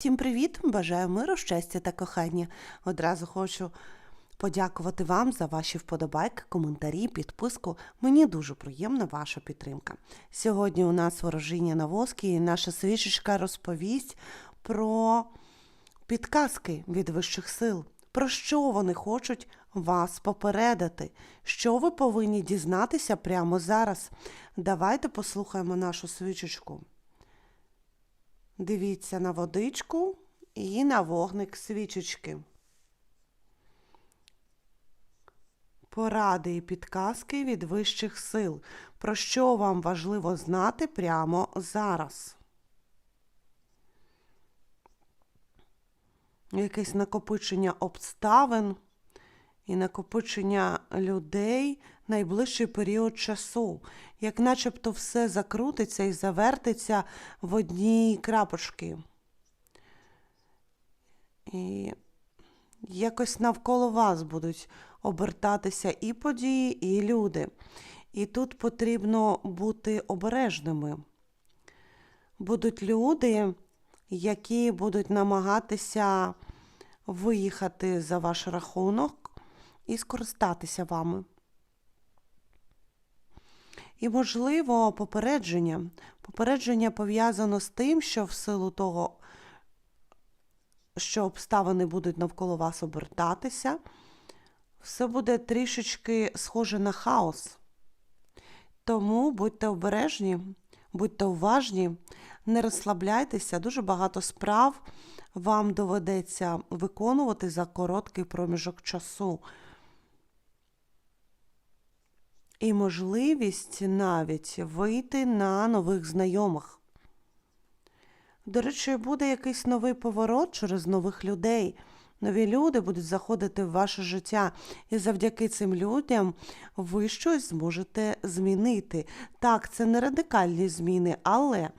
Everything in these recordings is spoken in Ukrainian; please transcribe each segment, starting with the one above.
Всім привіт! Бажаю миру, щастя та кохання. Одразу хочу подякувати вам за ваші вподобайки, коментарі, підписку. Мені дуже приємна ваша підтримка. Сьогодні у нас ворожіння на воски і наша свічечка розповість про підказки від вищих сил. Про що вони хочуть вас попередити? Що ви повинні дізнатися прямо зараз? Давайте послухаємо нашу свічечку. Дивіться на водичку і на вогник свічечки. Поради і підказки від вищих сил. Про що вам важливо знати прямо зараз? Якесь накопичення обставин і накопичення людей найближчий період часу, як начебто все закрутиться і завертиться в одній крапочки. І якось навколо вас будуть обертатися і події, і люди. І тут потрібно бути обережними. Будуть люди, які будуть намагатися виїхати за ваш рахунок і скористатися вами. І, можливо, попередження. Попередження пов'язано з тим, що в силу того, що обставини будуть навколо вас обертатися, все буде трішечки схоже на хаос. Тому будьте обережні, будьте уважні, не розслабляйтеся, дуже багато справ вам доведеться виконувати за короткий проміжок часу. І можливість навіть вийти на нових знайомих. До речі, буде якийсь новий поворот через нових людей. Нові люди будуть заходити в ваше життя, і завдяки цим людям ви щось зможете змінити. Так, це не радикальні зміни, але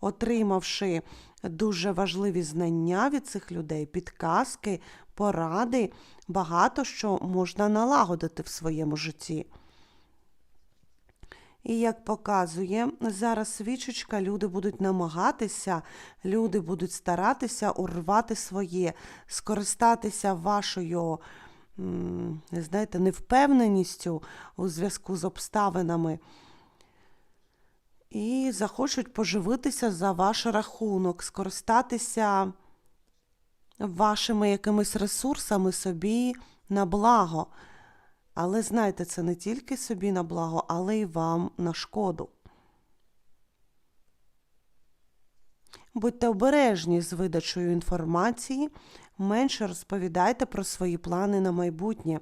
отримавши дуже важливі знання від цих людей, підказки, поради, багато що можна налагодити в своєму житті. І як показує, зараз свічечка, люди будуть намагатися, люди будуть старатися урвати своє, скористатися вашою, знаєте, невпевненістю у зв'язку з обставинами. І захочуть поживитися за ваш рахунок, скористатися вашими якимись ресурсами собі на благо. Але знайте, це не тільки собі на благо, але й вам на шкоду. Будьте обережні з видачою інформації, менше розповідайте про свої плани на майбутнє.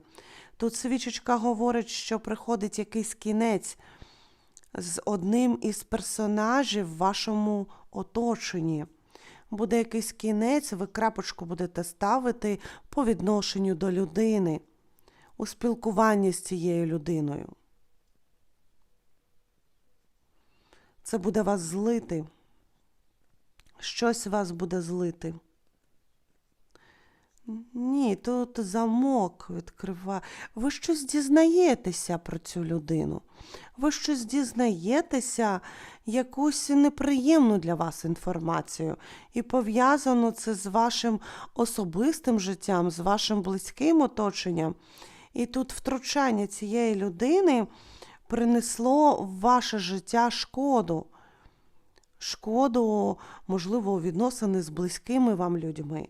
Тут свічечка говорить, що приходить якийсь кінець з одним із персонажів в вашому оточенні. Буде якийсь кінець, ви крапочку будете ставити по відношенню до людини у спілкуванні з цією людиною. Це буде вас злити. Щось вас буде злити. Ні, тут замок відкриває. Ви щось дізнаєтеся про цю людину. Ви щось дізнаєтеся, якусь неприємну для вас інформацію. І пов'язано це з вашим особистим життям, з вашим близьким оточенням. І тут втручання цієї людини принесло в ваше життя шкоду. Шкоду, можливо, відносини з близькими вам людьми.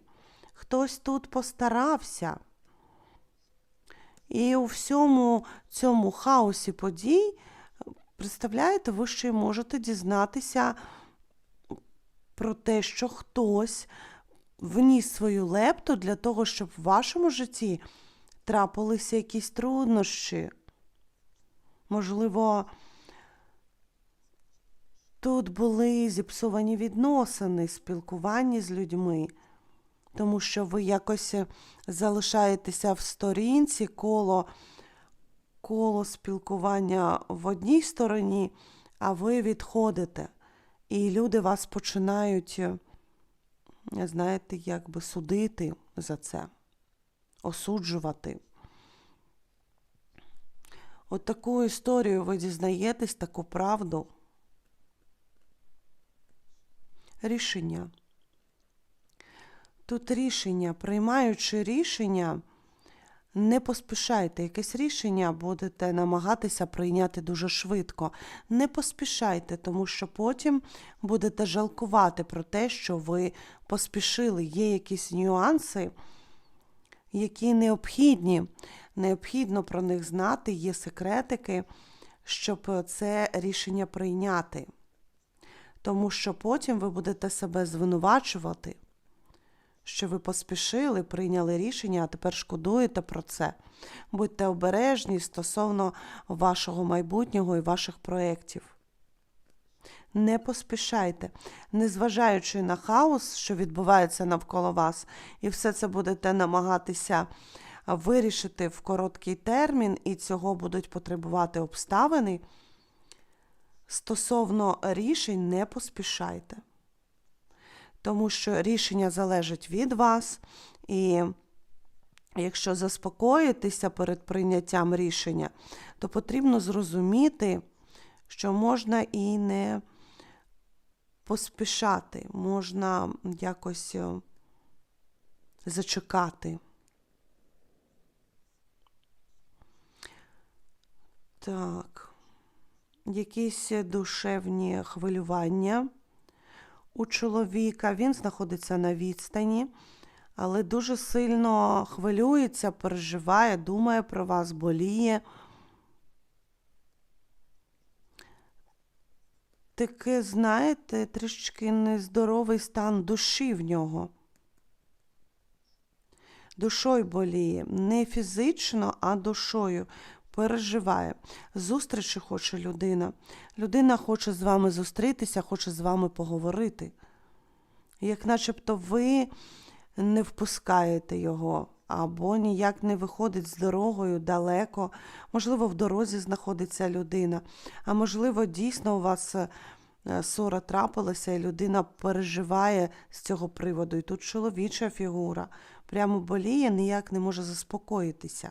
Хтось тут постарався. І у всьому цьому хаосі подій, представляєте, ви ще й можете дізнатися про те, що хтось вніс свою лепту для того, щоб в вашому житті трапилися якісь труднощі. Можливо, тут були зіпсовані відносини, спілкування з людьми, тому що ви якось залишаєтеся в сторінці коло, коло спілкування в одній стороні, а ви відходите. І люди вас починають, знаєте, якби судити за це осуджувати. От таку історію ви дізнаєтесь, таку правду. Рішення. Тут рішення, приймаючи рішення, не поспішайте. Якесь рішення будете намагатися прийняти дуже швидко. Не поспішайте, тому що потім будете жалкувати про те, що ви поспішили. Є якісь нюанси, які необхідні. Необхідно про них знати, є секретики, щоб це рішення прийняти. Тому що потім ви будете себе звинувачувати що ви поспішили, прийняли рішення, а тепер шкодуєте про це. Будьте обережні стосовно вашого майбутнього і ваших проєктів. Не поспішайте, незважаючи на хаос, що відбувається навколо вас, і все це будете намагатися вирішити в короткий термін, і цього будуть потребувати обставини. Стосовно рішень, не поспішайте тому що рішення залежить від вас, і якщо заспокоїтеся перед прийняттям рішення, то потрібно зрозуміти, що можна і не поспішати, можна якось е, зачекати. Так, якісь душевні хвилювання у чоловіка, він знаходиться на відстані, але дуже сильно хвилюється, переживає, думає про вас, боліє. Таке, знаєте, трішки нездоровий стан душі в нього. Душою боліє, не фізично, а душою переживає. Зустрічі хоче людина. Людина хоче з вами зустрітися, хоче з вами поговорити. Як начебто ви не впускаєте його, або ніяк не виходить з дорогою далеко. Можливо, в дорозі знаходиться людина, а можливо, дійсно у вас е, ссора трапилася, і людина переживає з цього приводу. І тут чоловіча фігура прямо боліє, ніяк не може заспокоїтися.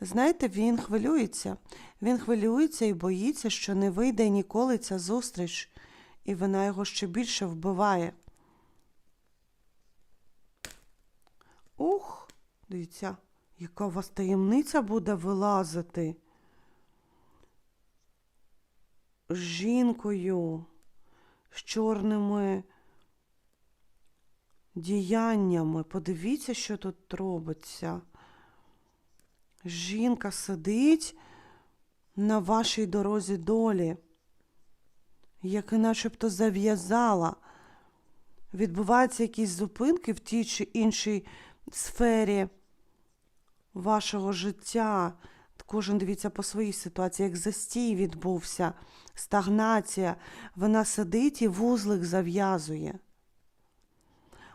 Знаєте, він хвилюється. Він хвилюється і боїться, що не вийде ніколи ця зустріч, і вона його ще більше вбиває. Ух, дивіться, яка у вас таємниця буде вилазити. З жінкою, з чорними діяннями. Подивіться, що тут робиться. Жінка сидить на вашій дорозі долі, як і начебто зав'язала. Відбуваються якісь зупинки в тій чи іншій сфері вашого життя. Кожен дивіться по своїй ситуації, як застій відбувся, стагнація. Вона сидить і вузлик зав'язує.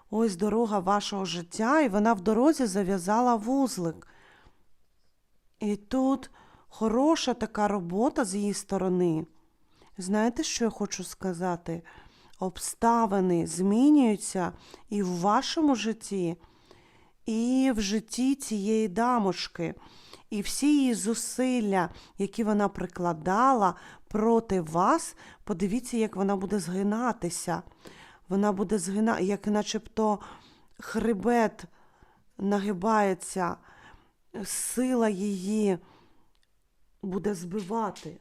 Ось дорога вашого життя, і вона в дорозі зав'язала вузлик. І тут хороша така робота з її сторони. Знаєте, що я хочу сказати? Обставини змінюються і в вашому житті, і в житті цієї дамочки. І всі її зусилля, які вона прикладала проти вас, подивіться, як вона буде згинатися. Вона буде згинати, як начебто хребет нагибається сила її буде збивати,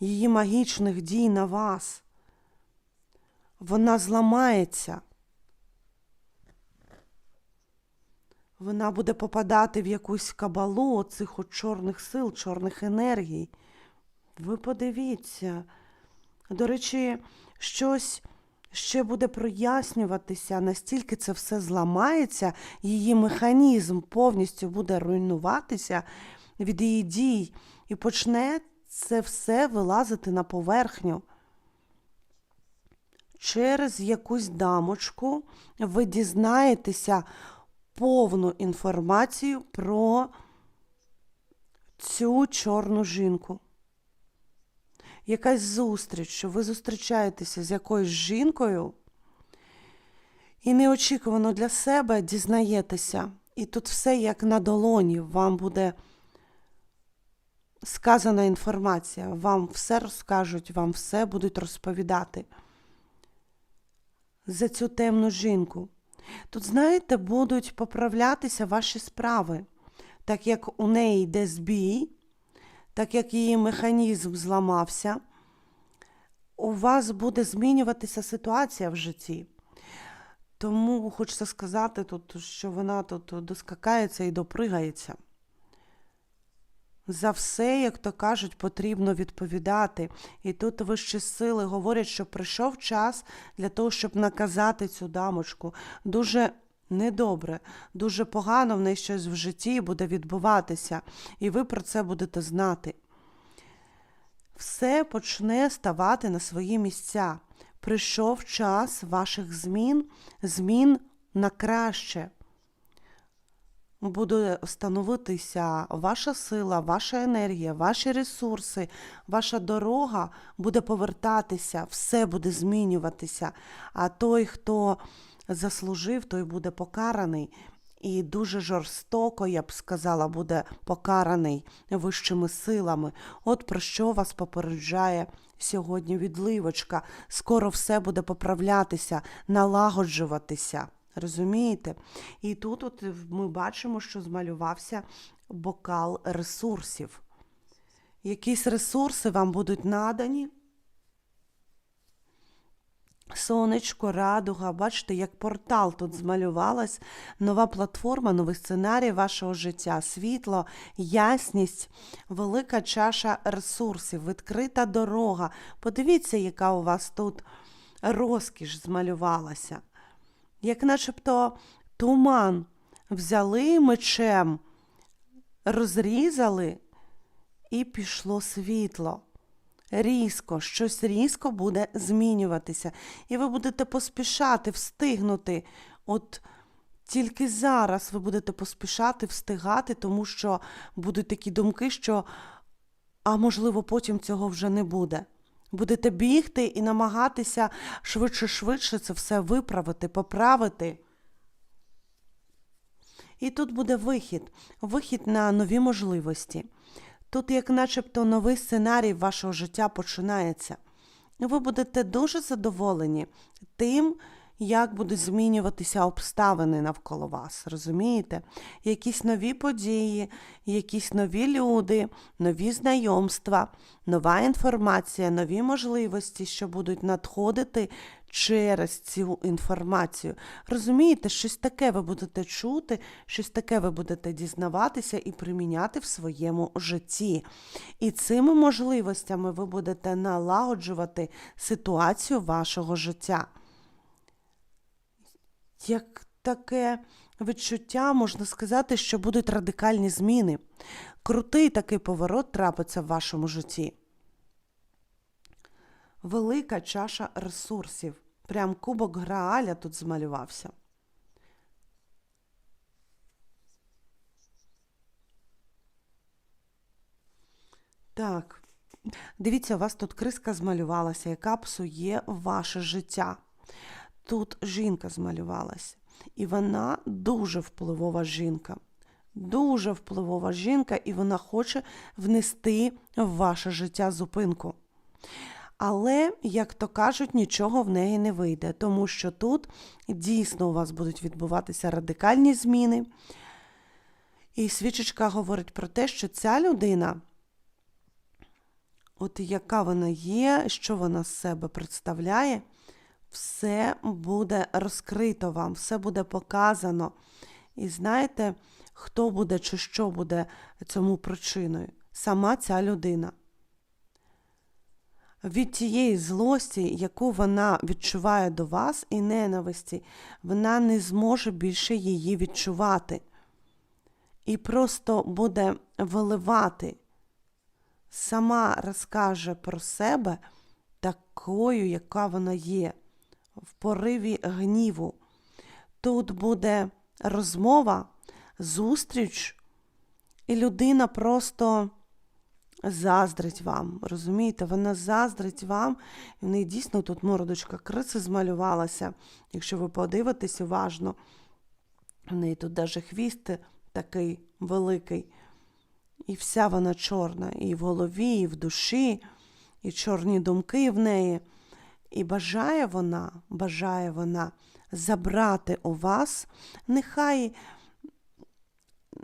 її магічних дій на вас. Вона зламається. Вона буде попадати в якусь кабалу оцих от чорних сил, чорних енергій. Ви подивіться. До речі, щось ще буде прояснюватися, настільки це все зламається, її механізм повністю буде руйнуватися від її дій, і почне це все вилазити на поверхню. Через якусь дамочку ви дізнаєтеся повну інформацію про цю чорну жінку якась зустріч, що ви зустрічаєтеся з якоюсь жінкою і неочікувано для себе дізнаєтеся. І тут все як на долоні, вам буде сказана інформація, вам все розкажуть, вам все будуть розповідати. за цю темну жінку. Тут, знаєте, будуть поправлятися ваші справи, так як у неї йде збій, так як її механізм зламався, у вас буде змінюватися ситуація в житті. Тому хочеться сказати, тут, що вона тут доскакається і допригається. За все, як то кажуть, потрібно відповідати. І тут вищі сили говорять, що прийшов час для того, щоб наказати цю дамочку. Дуже недобре, дуже погано в неї щось в житті буде відбуватися, і ви про це будете знати. Все почне ставати на свої місця. Прийшов час ваших змін, змін на краще буде становитися ваша сила, ваша енергія, ваші ресурси, ваша дорога буде повертатися, все буде змінюватися. А той, хто заслужив, той буде покараний. І дуже жорстоко, я б сказала, буде покараний вищими силами. От про що вас попереджає сьогодні відливочка. Скоро все буде поправлятися, налагоджуватися. Розумієте? І тут от ми бачимо, що змалювався бокал ресурсів. Якісь ресурси вам будуть надані. Сонечко, радуга, бачите, як портал тут змалювалась, нова платформа, новий сценарій вашого життя, світло, ясність, велика чаша ресурсів, відкрита дорога. Подивіться, яка у вас тут розкіш змалювалася як начебто туман взяли мечем, розрізали, і пішло світло. Різко, щось різко буде змінюватися. І ви будете поспішати, встигнути. От тільки зараз ви будете поспішати, встигати, тому що будуть такі думки, що, а можливо, потім цього вже не буде. Будете бігти і намагатися швидше-швидше це все виправити, поправити. І тут буде вихід, вихід на нові можливості. Тут, як начебто, новий сценарій вашого життя починається. Ви будете дуже задоволені тим, як будуть змінюватися обставини навколо вас, розумієте? Якісь нові події, якісь нові люди, нові знайомства, нова інформація, нові можливості, що будуть надходити через цю інформацію. Розумієте, щось таке ви будете чути, щось таке ви будете дізнаватися і приміняти в своєму житті. І цими можливостями ви будете налагоджувати ситуацію вашого життя як таке відчуття, можна сказати, що будуть радикальні зміни. Крутий такий поворот трапиться в вашому житті. Велика чаша ресурсів. Прям кубок Грааля тут змалювався. Так, дивіться, у вас тут криска змалювалася, яка псує ваше життя тут жінка змалювалася. І вона дуже впливова жінка. Дуже впливова жінка, і вона хоче внести в ваше життя зупинку. Але, як то кажуть, нічого в неї не вийде, тому що тут дійсно у вас будуть відбуватися радикальні зміни. І свічечка говорить про те, що ця людина, от яка вона є, що вона з себе представляє, все буде розкрито вам, все буде показано. І знаєте, хто буде чи що буде цьому причиною? Сама ця людина. Від тієї злості, яку вона відчуває до вас, і ненависті, вона не зможе більше її відчувати. І просто буде виливати, сама розкаже про себе такою, яка вона є в пориві гніву. Тут буде розмова, зустріч, і людина просто заздрить вам. Розумієте, вона заздрить вам, і в неї дійсно тут мордочка криси змалювалася. Якщо ви подивитесь уважно, в неї тут навіть хвіст такий великий. І вся вона чорна, і в голові, і в душі, і чорні думки в неї. І бажає вона, бажає вона забрати у вас, нехай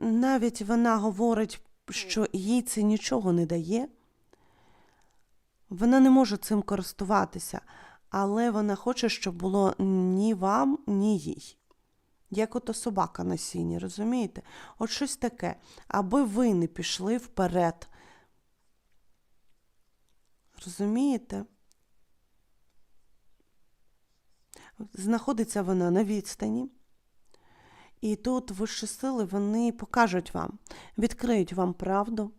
навіть вона говорить, що їй це нічого не дає. Вона не може цим користуватися, але вона хоче, щоб було ні вам, ні їй. Як ото собака на сіні, розумієте? От щось таке, аби ви не пішли вперед. Розумієте? Знаходиться вона на відстані. І тут вищі сили вони покажуть вам, відкриють вам правду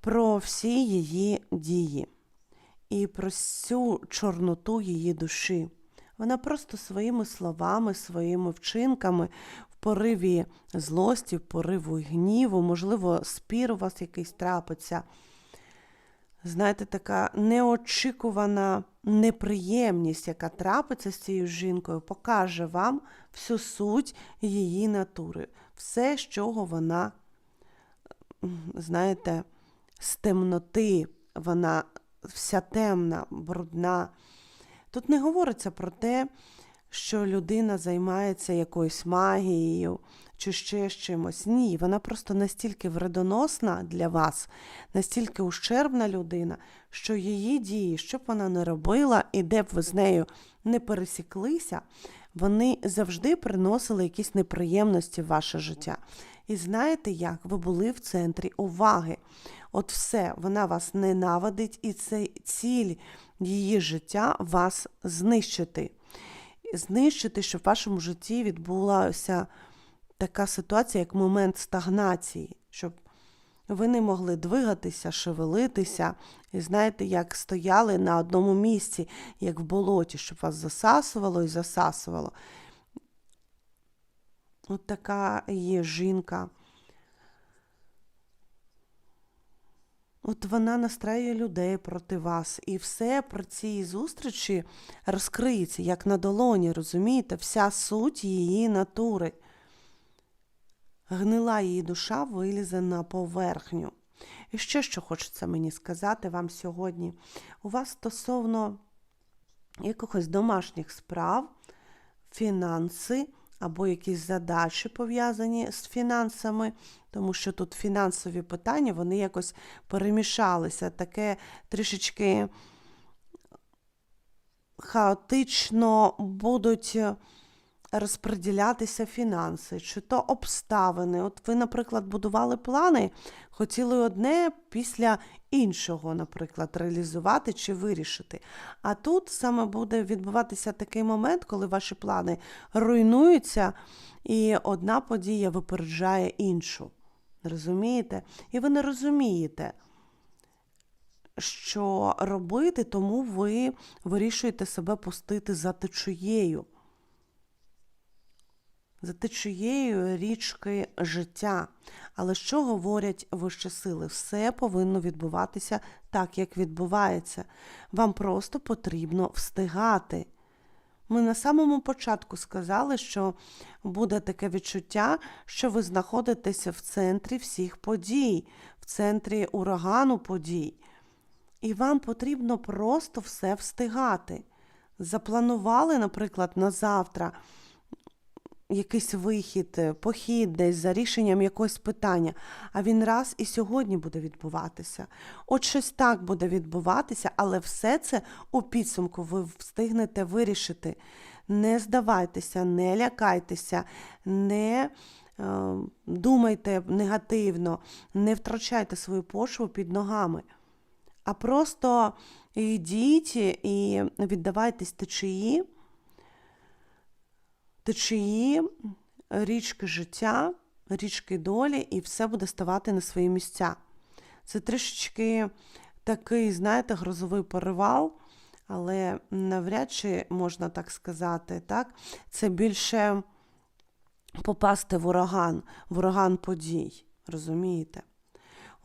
про всі її дії і про всю чорноту її душі. Вона просто своїми словами, своїми вчинками в пориві злості, в пориву гніву, можливо, спір у вас якийсь трапиться. Знаєте, така неочікувана неприємність, яка трапиться з цією жінкою, покаже вам всю суть її натури, все, з чого вона, знаєте, з темноти, вона вся темна, брудна. Тут не говориться про те, що людина займається якоюсь магією чи ще чимось. Ні, вона просто настільки вредоносна для вас, настільки ущербна людина, що її дії, що б вона не робила, і де б ви з нею не пересіклися, вони завжди приносили якісь неприємності в ваше життя. І знаєте як? Ви були в центрі уваги. От все, вона вас ненавидить, і це ціль її життя вас знищити. Знищити, щоб в вашому житті відбулася така ситуація, як момент стагнації, щоб ви не могли двигатися, шевелитися, і знаєте, як стояли на одному місці, як в болоті, щоб вас засасувало і засасувало. От така є жінка. От вона настраює людей проти вас, і все про цій зустрічі розкриється, як на долоні, розумієте, вся суть її натури. Гнила її душа вилізе на поверхню. І ще що хочеться мені сказати вам сьогодні. У вас стосовно якихось домашніх справ, фінанси або якісь задачі пов'язані з фінансами, тому що тут фінансові питання, вони якось перемішалися, таке трішечки хаотично будуть розподілятися фінанси, чи то обставини. От ви, наприклад, будували плани, хотіли одне після іншого, наприклад, реалізувати чи вирішити. А тут саме буде відбуватися такий момент, коли ваші плани руйнуються, і одна подія випереджає іншу. Розумієте? І ви не розумієте. Що робити, тому ви вирішуєте себе пустити за течією за течією річки життя. Але що говорять вищі сили? Все повинно відбуватися так, як відбувається. Вам просто потрібно встигати. Ми на самому початку сказали, що буде таке відчуття, що ви знаходитеся в центрі всіх подій, в центрі урагану подій. І вам потрібно просто все встигати. Запланували, наприклад, на завтра якийсь вихід, е, похід десь за рішенням якогось питання, а він раз і сьогодні буде відбуватися. От щось так буде відбуватися, але все це у підсумку ви встигнете вирішити. Не здавайтеся, не лякайтеся, не е, думайте негативно, не втрачайте свою почву під ногами. А просто йдіть і віддавайтесь течії течії, річки життя, річки долі, і все буде ставати на свої місця. Це трішечки такий, знаєте, грозовий перевал, але навряд чи можна так сказати. так? Це більше попасти в ураган, в ураган подій. Розумієте?